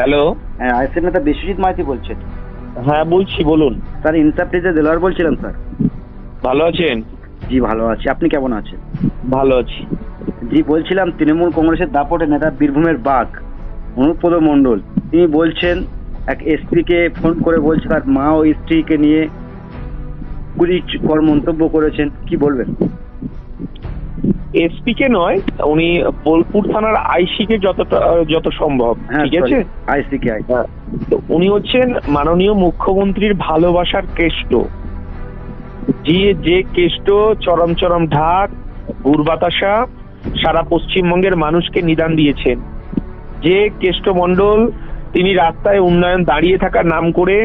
Hello? হ্যাঁ ICF নেতা বিশ্বজিৎ মাইতি বলছেন। হ্যাঁ বলছি বলুন। স্যার ইনসাফ পেজে দেলোয়ার বলছিলাম স্যার। ভালো আছেন? জি ভালো আছি। আপনি কেমন আছেন? ভালো আছি। জি বলছিলাম তৃণমূল কংগ্রেসের দাপটে নেতা বীরভূমের বাঘ অনুপদ মণ্ডল তিনি বলছেন এক এসপিকে ফোন করে বলছে তার মা ও স্ত্রীকে নিয়ে কুড়িকর মন্তব্য করেছেন। কি বলবেন? এসপি কে নয় উনি বোলপুর থানার আইসি কে যতটা যত সম্ভব হ্যাঁ ঠিক আছে আইসিকে আই হ্যাঁ। তো উনি হচ্ছেন মাননীয় মুখ্যমন্ত্রীর ভালোবাসার কেষ্ট যে যে কেষ্ট চরম চরম ঢাক গুরবাতাসা সারা পশ্চিমবঙ্গের মানুষকে নিদান দিয়েছেন যে কেষ্ট মণ্ডল তিনি রাস্তায় উন্নয়ন দাঁড়িয়ে থাকার নাম করে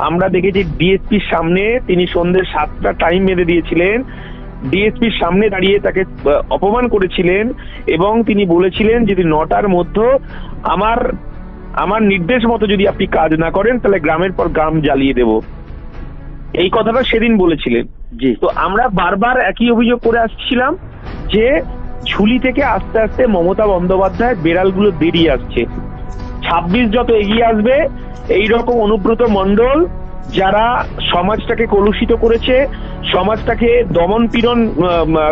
আমরা দেখেছি ডিএসপির সামনে তিনি সন্ধ্যে সাতটা টাইম বেঁধে দিয়েছিলেন ডিএসপির সামনে দাঁড়িয়ে তাকে অপমান করেছিলেন এবং তিনি বলেছিলেন যদি নটার মধ্যে আমার আমার নির্দেশ মতো যদি আপনি কাজ না করেন তাহলে গ্রামের পর গ্রাম জ্বালিয়ে দেব। এই কথাটা সেদিন বলেছিলেন। জি। তো আমরা বারবার একই অভিযোগ করে আসছিলাম যে ঝুলি থেকে আস্তে আস্তে মমতা বন্দ্যোপাধ্যায় বেড়ালগুলো বেরিয়ে আসছে। ছাব্বিশ যত এগিয়ে আসবে এই রকম অনুব্রত মণ্ডল যারা সমাজটাকে কলুষিত করেছে সমাজটাকে দমন পীড়ন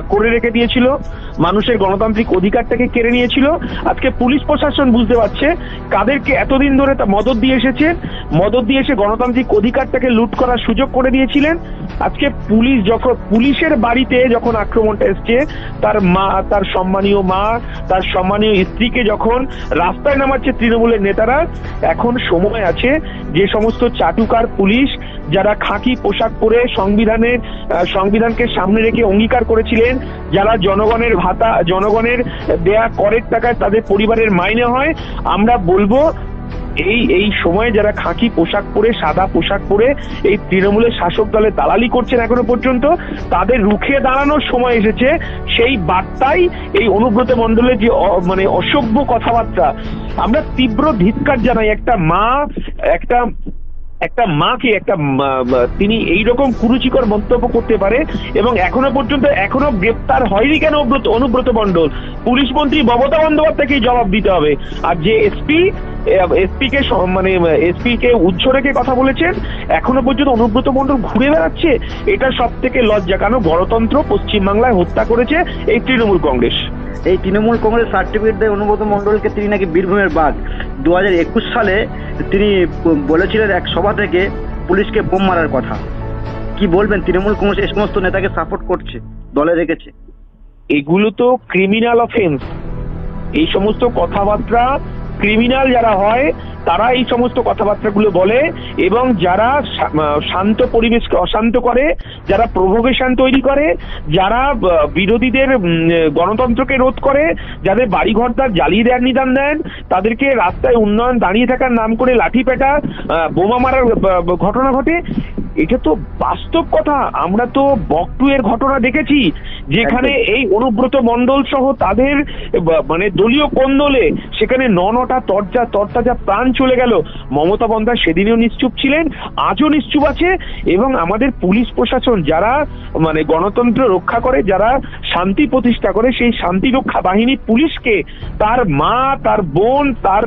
করে রেখে দিয়েছিল, মানুষের গণতান্ত্রিক অধিকারটাকে কেড়ে নিয়েছিল। আজকে পুলিশ প্রশাসন বুঝতে পারছে কাদেরকে এতদিন ধরে তা মদত দিয়ে এসেছে, মদত দিয়ে এসে গণতান্ত্রিক অধিকারটাকে লুট করার সুযোগ করে দিয়েছিলেন। আজকে পুলিশ যখন, পুলিশের বাড়িতে যখন আক্রমণটা এসছে, তার মা, তার সম্মানীয় মা, তার সম্মানীয় স্ত্রীকে যখন রাস্তায় নামাচ্ছে তৃণমূলের নেতারা, এখন সময় আছে যে সমস্ত চাটুকার পুলিশ যারা খাকি পোশাক পরে সংবিধানের সংবিধানকে সামনে রেখে অঙ্গীকার করেছিলেন, যারা জনগণের ভাতা, জনগণের দেয়া করের টাকায় তাদের পরিবারের মাইনে হয়, আমরা বলব, এই এই সময়ে যারা খাকি পোশাক পরে, সাদা পোশাক পরে এই তৃণমূলের শাসক দলে দালালি করছেন এখনও পর্যন্ত, তাদের রুখে দাঁড়ানোর সময় এসেছে, সেই বার্তাই এই অনুব্রত মণ্ডলের যে মানে অসভ্য কথাবার্তা। আমরা তীব্র ধিৎকার জানাই, একটা মা, একটা একটা একটা মা- মা- তিনি এই রকম কুরুচিকর মন্তব্য করতে পারে এবং এখনও পর্যন্ত এখনও গ্রেপ্তার হয়নি কেন অনুব্রত মণ্ডল? পুলিশ মন্ত্রী মমতা বন্দ্যোপাধ্যায়কে জবাব দিতে হবে। আর যে এসপি এসপি কে মানে এসপি কে উচ্চ রেখে কথা বলেছেন, এখনও পর্যন্ত অনুব্রত মণ্ডল ঘুরে বেড়াচ্ছে। এটা সব থেকে লজ্জা, কেন গণতন্ত্র পশ্চিমবাংলায় হত্যা করেছে এই তৃণমূল কংগ্রেস। এই তৃণমূল কংগ্রেস সার্টিফিকেট দেয় অনুব্রত মণ্ডলকে, তিনি নাকি বীরভূমের বাঘ। দু হাজার একুশ সালে তিনি বলেছিলেন এক সভা থেকে পুলিশকে বোম মারার কথা। কি বলবেন, তৃণমূল কংগ্রেস এই সমস্ত নেতাকে সাপোর্ট করছে, দলে রেখেছে? এগুলো তো ক্রিমিনাল অফেন্স এই সমস্ত কথাবার্তা ক্রিমিনাল যারা হয় তারা এই সমস্ত কথাবার্তাগুলো বলে এবং যারা শান্ত পরিবেশকে অশান্ত করে, যারা প্রভোকেশন তৈরি করে, যারা বিরোধীদের গণতন্ত্রকে রোধ করে, যাদের বাড়িঘর তার জ্বালিয়ে দেওয়ার নিদান দেন, তাদেরকে রাস্তায় উন্নয়ন দাঁড়িয়ে থাকার নাম করে লাঠি পেটা বোমা মারার ঘটনা ঘটে এটা তো বাস্তব কথা। আমরা তো বকটু এর ঘটনা দেখেছি যেখানে এই অনুব্রত মন্ডল সহ তাদের মানে দলীয় কোন্দলে সেখানে ন নটা তরজা তরতাজা প্রাণ চলে গেল। মমতা বন্দ্যোপাধ্যায় সেদিনও নিশ্চুপ ছিলেন আজও নিশ্চুপ আছে এবং আমাদের পুলিশ প্রশাসন যারা মানে গণতন্ত্র রক্ষা করে যারা শান্তি প্রতিষ্ঠা করে সেই শান্তি রক্ষা বাহিনী পুলিশকে তার মা তার বোন তার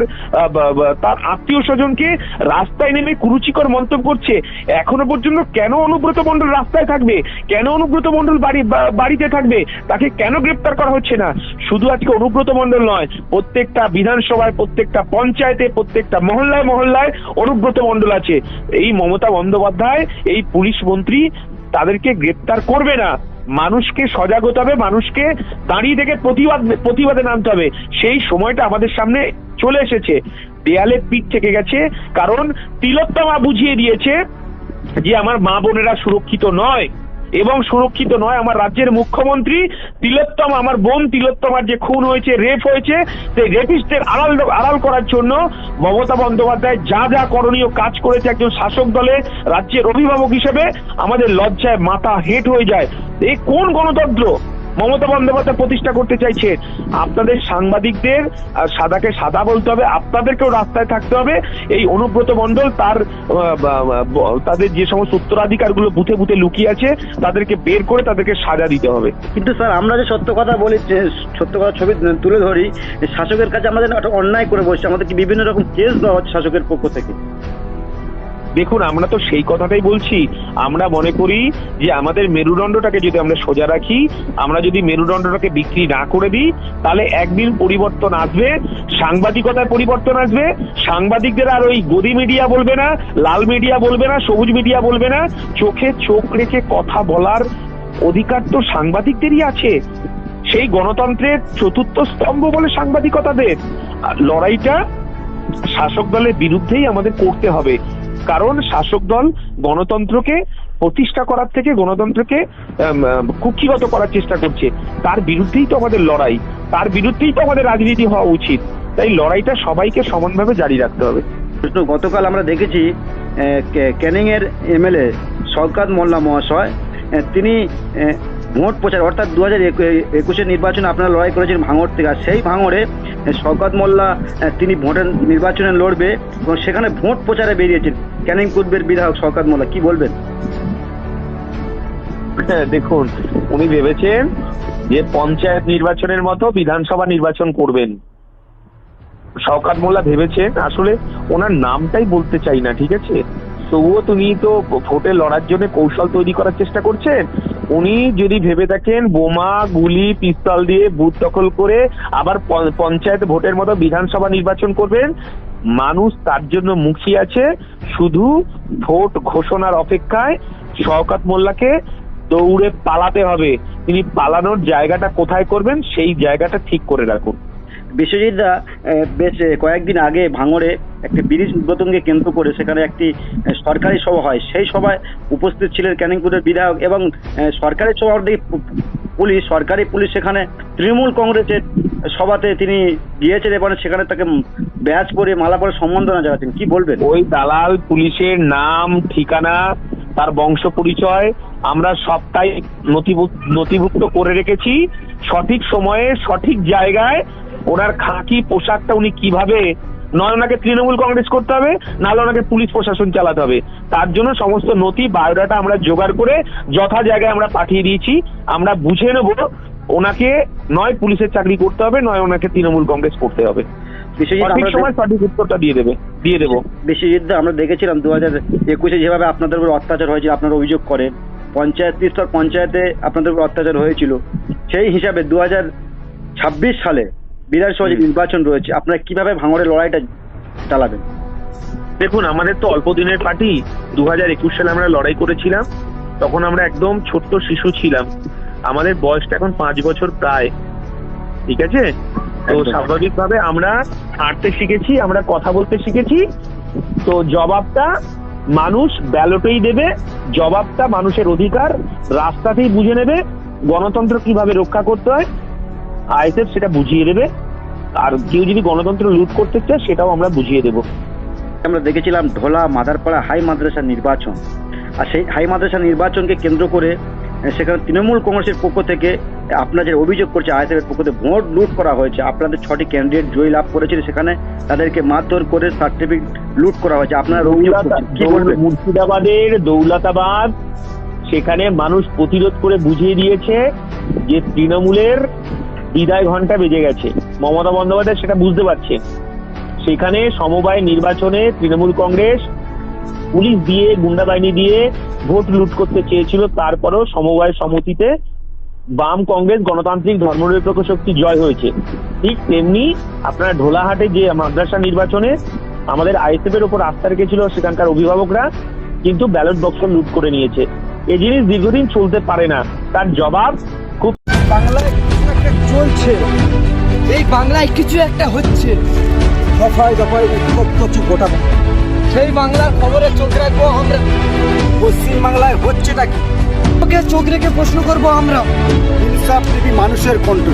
তার আত্মীয় স্বজনকে রাস্তায় নেমে কুরুচিকর মন্তব্য করছে। এখনও পর্যন্ত কেন অনুব্রত মণ্ডল রাস্তায় থাকবে? কেন অনুব্রত মণ্ডল বাড়ি বাড়িতে থাকবে? তাকে কেন গ্রেপ্তার করা হচ্ছে না? শুধু আজকে অনুব্রত মণ্ডল নয়, প্রত্যেকটা বিধানসভায়, প্রত্যেকটা পঞ্চায়েতে, প্রত্যেকটা মহল্লায় মহল্লায় অনুব্রত মণ্ডল আছে। এই মমতা বন্দ্যোপাধ্যায়, এই পুলিশ মন্ত্রী তাদেরকে গ্রেপ্তার করবে না। মানুষকে সজাগ হতে হবে, মানুষকে দাঁড়িয়ে থেকে প্রতিবাদ, প্রতিবাদে নামতে হবে। সেই সময়টা আমাদের সামনে চলে এসেছে। দেয়ালে পিঠ থেকে গেছে, কারণ তিলোত্তমা বুঝিয়ে দিয়েছে যে আমার মা বোনেরা সুরক্ষিত নয় এবং সুরক্ষিত নয়, আমার রাজ্যের মুখ্যমন্ত্রী তিলোত্তম, আমার বোন তিলোত্তমার যে খুন হয়েছে রেপ হয়েছে, সেই রেপিস্টের আড়াল আড়াল করার জন্য মমতা বন্দ্যোপাধ্যায় যা যা করণীয় কাজ করেছে একজন শাসক দলে রাজ্যের অভিভাবক হিসেবে, আমাদের লজ্জায় মাথা হেট হয়ে যায়। এই কোন গণতন্ত্র? মমতা বন্দ্যোপাধ্যায় প্রতিষ্ঠা করতে চাইছে। আপনাদের সাংবাদিকদের সাদাকে সাদা বলতে হবে, আপনাদেরকেও রাস্তায় থাকতে হবে। এই অনুব্রত মণ্ডল তার তাদের যে সমস্ত উত্তরাধিকারগুলো বুথে বুথে লুকিয়ে আছে, তাদেরকে বের করে তাদেরকে সাজা দিতে হবে। কিন্তু স্যার, আমরা যে সত্য কথা বলি সত্য কথা ছবি তুলে ধরি শাসকের কাছে আমাদের একটা অন্যায় করে বসছে, আমাদেরকে বিভিন্ন রকম কেস দেওয়া হচ্ছে শাসকের পক্ষ থেকে। দেখুন, আমরা তো সেই কথাটাই বলছি। আমরা মনে করি যে আমাদের মেরুদণ্ডটাকে যদি আমরা সোজা রাখি, আমরা যদি মেরুদণ্ডটাকে বিক্রি না করে দিই, তাহলে একদিন পরিবর্তন আসবে সাংবাদিকতায় পরিবর্তন আসবে। সাংবাদিকদের আর ওই গদি মিডিয়া বলবে না, লাল মিডিয়া বলবে না, সবুজ মিডিয়া বলবে না। চোখে চোখ রেখে কথা বলার অধিকার তো সাংবাদিকদেরই আছে। সেই গণতন্ত্রের চতুর্থ স্তম্ভ বলে সাংবাদিকতাদের লড়াইটা শাসক দলের বিরুদ্ধেই আমাদের করতে হবে। কারণ শাসক দল গণতন্ত্রকে প্রতিষ্ঠা করার থেকে গণতন্ত্রকে কুক্ষিগত করার চেষ্টা করছে। তার বিরুদ্ধেই তো আমাদের লড়াই, তার বিরুদ্ধেই তো আমাদের রাজনীতি হওয়া উচিত। তাই লড়াইটা সবাইকে সমানভাবে জারি রাখতে হবে। গতকাল আমরা দেখেছি ক্যানিং এর এমএলএ শওকাত মোল্লা মহাশয় তিনি ভোট প্রচার, অর্থাৎ দু হাজার একুশের নির্বাচনে আপনারা লড়াই করেছেন ভাঙড় থেকে। আর সেই ভাঙড়ে শওকত মোল্লা তিনি ভোটের নির্বাচনে লড়বে এবং সেখানে ভোট প্রচারে বেরিয়েছেন। ক্যানিং পূর্বের বিধায়ক শওকত মোল্লা কি বলবেন? হ্যাঁ, দেখুন উনি ভেবেছেন যে পঞ্চায়েত নির্বাচনের মতো বিধানসভা নির্বাচন করবেন। শওকাত মোল্লা ভেবেছেন আসলে ওনার নামটাই বলতে চাই না ঠিক আছে? তবুও তুমি তো ভোটে লড়ার জন্য কৌশল তৈরি করার চেষ্টা করছেন উনি যদি ভেবে থাকেন বোমা, গুলি, পিস্তল দিয়ে বুথ দখল করে আবার পঞ্চায়েত ভোটের মতো বিধানসভা নির্বাচন করবেন, মানুষ তার জন্য মুখিয়ে আছে। শুধু ভোট ঘোষণার অপেক্ষায় শওকাত মোল্লাকে দৌড়ে পালাতে হবে। তিনি পালানোর জায়গাটা কোথায় করবেন, সেই জায়গাটা ঠিক করে রাখুন। বিশ্বজিৎ দা বেশ কয়েকদিন আগে ভাঙড়ে একটি ব্রিজ উদ্বোধনকে কেন্দ্র করে সেখানে একটি সরকারি সভা হয়। সেই সভায় উপস্থিত ছিলেন ক্যানিংপুরের বিধায়ক এবং সরকারি সভা অর্ধেক পুলিশ, সরকারি পুলিশ সেখানে তৃণমূল কংগ্রেসের সভাতে তিনি গিয়েছেন এবং সেখানে তাকে ব্যাচ পরে মালা পরে সম্বর্ধনা জানাচ্ছেন। কি বলবেন? ওই দালাল পুলিশের নাম, ঠিকানা, তার বংশ পরিচয় আমরা সবটাই নথিভুক্ত করে রেখেছি। সঠিক সময়ে, সঠিক জায়গায় ওনার খাকি পোশাকটা উনি কীভাবে নয় ওনাকে তৃণমূল কংগ্রেস করতে হবে নাহলে ওনাকে পুলিশ প্রশাসন চালাতে হবে। তার জন্য সমস্ত নথি বায়োডাটা আমরা জোগাড় করে যথা জায়গায় আমরা পাঠিয়ে দিয়েছি। আমরা বুঝে নেব ওনাকে নয় পুলিশের চাকরি করতে হবে নয় ওনাকে তৃণমূল কংগ্রেস করতে হবে। সঠিক সময় সঠিক উত্তরটা দিয়ে দেবে দিয়ে দেবো। বিশ্বজিৎ আমরা দেখেছিলাম দু হাজার একুশে যেভাবে আপনাদের উপর অত্যাচার হয়েছিল আপনারা অভিযোগ করেন। পঞ্চায়েত স্তর পঞ্চায়েতে আপনাদের উপর অত্যাচার হয়েছিল। সেই হিসাবে দু হাজার ছাব্বিশ সালে বিধানসভা যে নির্বাচন রয়েছে আপনারা কীভাবে ভাঙড়ের লড়াইটা চালাবেন? দেখুন আমাদের তো অল্প দিনের পার্টি দু হাজার একুশ সালে আমরা লড়াই করেছিলাম তখন আমরা একদম ছোট্ট শিশু ছিলাম। আমাদের বয়সটা এখন পাঁচ বছর প্রায় ঠিক আছে? তো। স্বাভাবিকভাবে আমরা হাঁটতে শিখেছি আমরা কথা বলতে শিখেছি তো জবাবটা মানুষ ব্যালটেই দেবে জবাবটা মানুষের অধিকার রাস্তাতেই বুঝে নেবে গণতন্ত্র কীভাবে রক্ষা করতে হয় আইএসএফ সেটা বুঝিয়ে দেবে। আর কেউ যদি গণতন্ত্র লুট করতে চায় সেটাও আমরা বুঝিয়ে দেবো। আমরা দেখেছিলাম ঢোলা মাদারপাড়া হাই মাদ্রাসা নির্বাচন। আর সেই হাই মাদ্রাসা নির্বাচনকে কেন্দ্র করে সেখানে তৃণমূল কংগ্রেসের পক্ষ থেকে আপনার যে অভিযোগ করছে আইএসএফের পক্ষ থেকে ভোট লুট করা হয়েছে। আপনাদের ছটি ক্যান্ডিডেট জয়ী লাভ করেছিল সেখানে তাদেরকে মারধর করে সার্টিফিকেট লুট করা হয়েছে। আপনারা মুর্শিদাবাদের দৌলতাবাদ সেখানে মানুষ প্রতিরোধ করে বুঝিয়ে দিয়েছে যে তৃণমূলের বিদায় ঘণ্টা বেজে গেছে। মমতা বন্দ্যোপাধ্যায় সেটা বুঝতে পারছে। সেখানে সমবায় নির্বাচনে তৃণমূল কংগ্রেস পুলিশ দিয়ে, গুন্ডা বাহিনী দিয়ে ভোট লুট করতে চেয়েছিল। তারপরও সমবায় সমিতিতে বাম কংগ্রেস গণতান্ত্রিক ধর্মনিরপেক্ষ শক্তি জয় হয়েছে। ঠিক তেমনি আপনার ঢোলাহাটে যে মাদ্রাসা নির্বাচনে আমাদের আইএসএফ এর উপর আস্থা রেখেছিল সেখানকার অভিভাবকরা, কিন্তু ব্যালট বক্স লুট করে নিয়েছে। এই জিনিস দীর্ঘদিন চলতে পারে না। তার জবাব খুব বাংলায় চলছে। এই বাংলায় কিছু একটা হচ্ছে। দফায় দফায় উৎপত্ত কিছু গোটা সেই বাংলার খবরে চোখ রাখব আমরা। পশ্চিম বাংলায় হচ্ছেটা কি? চোখ রেখে প্রশ্ন করব আমরা? ইনসাফ মানুষের কণ্ঠ